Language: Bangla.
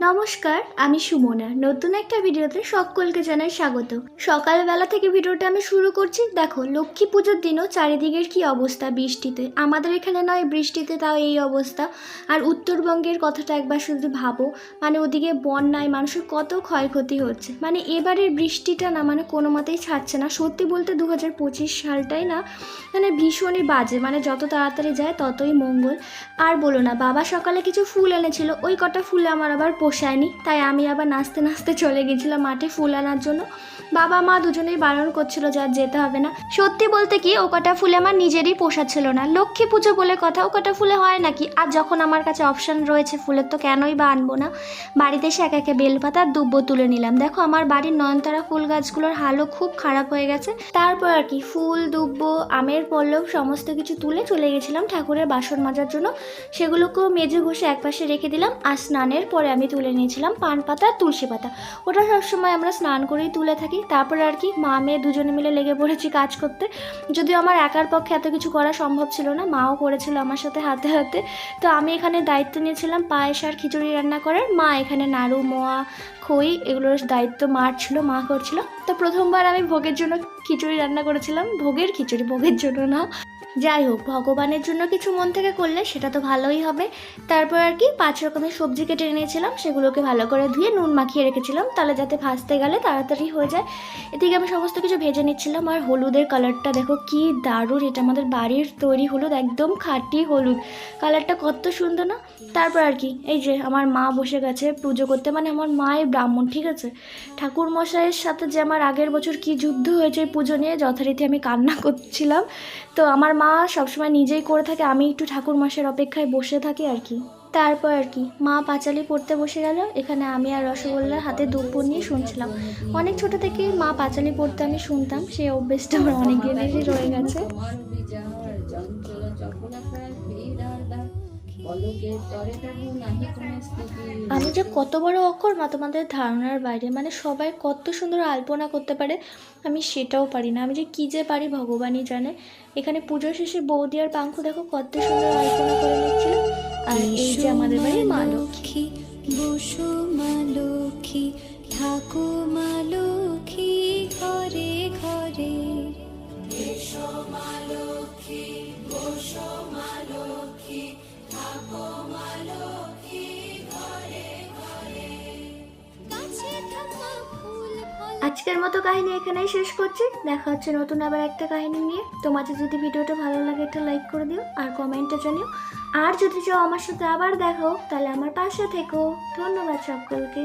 নমস্কার, আমি সুমনা। নতুন একটা ভিডিওতে সকলকে জানাই স্বাগত। সকালবেলা থেকে ভিডিওটা আমি শুরু করছি। দেখো, লক্ষ্মী পুজোর দিনও চারিদিকের কি অবস্থা বৃষ্টিতে। আমাদের এখানে নয় বৃষ্টিতে, তাও এই অবস্থা। আর উত্তরবঙ্গের কথাটা একবার শুধু ভাবো। মানে ওদিকে বন্যায় মানুষের কত ক্ষয়ক্ষতি হচ্ছে। মানে এবারের বৃষ্টিটা না মানে কোনো মতেই ছাড়ছে না। সত্যি বলতে দু হাজার পঁচিশ সালটাই না মানে ভীষণই বাজে। মানে যত তাড়াতাড়ি যায় ততই মঙ্গল। আর বলো না, বাবা সকালে কিছু ফুল এনেছিল। ওই কটা ফুলে আমার আবার পোষায়নি তাই আমি আবার নাচতে নাচতে চলে গেছিলাম মাঠে ফুল আনার জন্য। বাবা মা দুজনেই বারণ করছিল যে আর যেতে হবে না। সত্যি বলতে কি, ও কটা ফুলে আমার নিজেরই পোষাচ্ছিল না। লক্ষ্মী পুজো বলে কথা, ও কটা ফুলে হয় নাকি? আর যখন আমার কাছে অপশান রয়েছে ফুলের, তো কেনই বা আনব না? বাড়িতে এসে এক একে বেলপাতা আর দুব্বো তুলে নিলাম। দেখো, আমার বাড়ির নয়নতারা ফুল গাছগুলোর হালও খুব খারাপ হয়ে গেছে। তারপর আর কি, ফুল, দুব্বো, আমের পল্লব, সমস্ত কিছু তুলে চলে গেছিলাম ঠাকুরের বাসন মাজার জন্য। সেগুলোকেও মেজে ঘষে একপাশে রেখে দিলাম। আর স্নানের পরে আমি তুলে নিয়েছিলাম, পান পাতা আর তুলসী পাতা। ওটা সবসময় আমরা স্নান করেই তুলে থাকি। তারপরে আর কি, মা, মেয়ে দুজনে মিলে লেগে পড়েছি কাজ করতে। যদিও আমার একার পক্ষে এত কিছু করা সম্ভব ছিল না, মাও করেছিল আমার সাথে হাতে হাতে। তো আমি এখানে দায়িত্ব নিয়েছিলাম পায়েস আর খিচুড়ি রান্না করার। মা এখানে নাড়ু, মোয়া, খই এগুলোর দায়িত্ব মার ছিল, মা করছিল। তো প্রথমবার আমি ভোগের জন্য খিচুড়ি রান্না করেছিলাম। ভোগের খিচুড়ি, ভোগের জন্য না। যাই হোক, ভগবানের জন্য কিছু মন থেকে করলে সেটা তো ভালোই হবে। তারপর আর কি, পাঁচ রকমের সবজি কেটে নিয়েছিলাম সেগুলোকে ভালো করে ধুয়ে নুন মাখিয়ে রেখেছিলাম, তাহলে যাতে ভাজতে গেলে তাড়াতাড়ি হয়ে যায়। এদিকে আমি সমস্ত কিছু ভেজে নিচ্ছিলাম, আর হলুদের কালারটা দেখো কি দারুণ, এটা আমাদের বাড়ির তৈরি হলুদ, একদম খাঁটি হলুদ। কালারটা কত সুন্দর না? তারপর আর কি, এই যে আমার মা বসে গেছে পুজো করতে মানে আমার মায়ের ব্রাহ্মণ, ঠিক আছে? ঠাকুর মশাইয়ের সাথে যে আমার আগের বছর কি যুদ্ধ হয়েছে পুজো নিয়ে, যথারীতি আমি কান্না করছিলাম। তো আমার মা সবসময় নিজেই করে থাকে, আমি একটু ঠাকুর মাসের অপেক্ষায় বসে থাকি আর কি। তারপর আর কি, মা পাঁচালি পড়তে বসে গেল, এখানে আমি আর রসগোল্লার হাতে দুপুর নিয়ে শুনছিলাম। অনেক ছোট থেকে মা পাঁচালি পড়তে আমি শুনতাম, সেই অভ্যেসটা আমার অনেক দিনেরই রয়ে গেছে। আমি যে কত বড় অক্ষর মা তোমাদের ধারণার বাইরে। মানে সবাই কত সুন্দর আলপনা করতে পারে আমি সেটাও পারি না। আমি যে কী যে পারি ভগবানই জানে। এখানে পুজো শেষে বৌদি আর পাঙ্কু দেখো কত সুন্দর আলপনা করে নিচ্ছিল আর এই যে আমাদের বাড়ির মা লক্ষ্মী। বসো মা লক্ষ্মী ঠাকুর আজকের মতো কাহিনী এখানেই শেষ করছি। দেখা হচ্ছে নতুন আবার একটা কাহিনী নিয়ে। তোমাদের যদি ভিডিওটা ভালো লাগে একটা লাইক করে দিও আর কমেন্টে জানিও। আর যদি চাও আমার সাথে আবার দেখো তাহলে আমার পাশে থেকো। ধন্যবাদ সকলকে।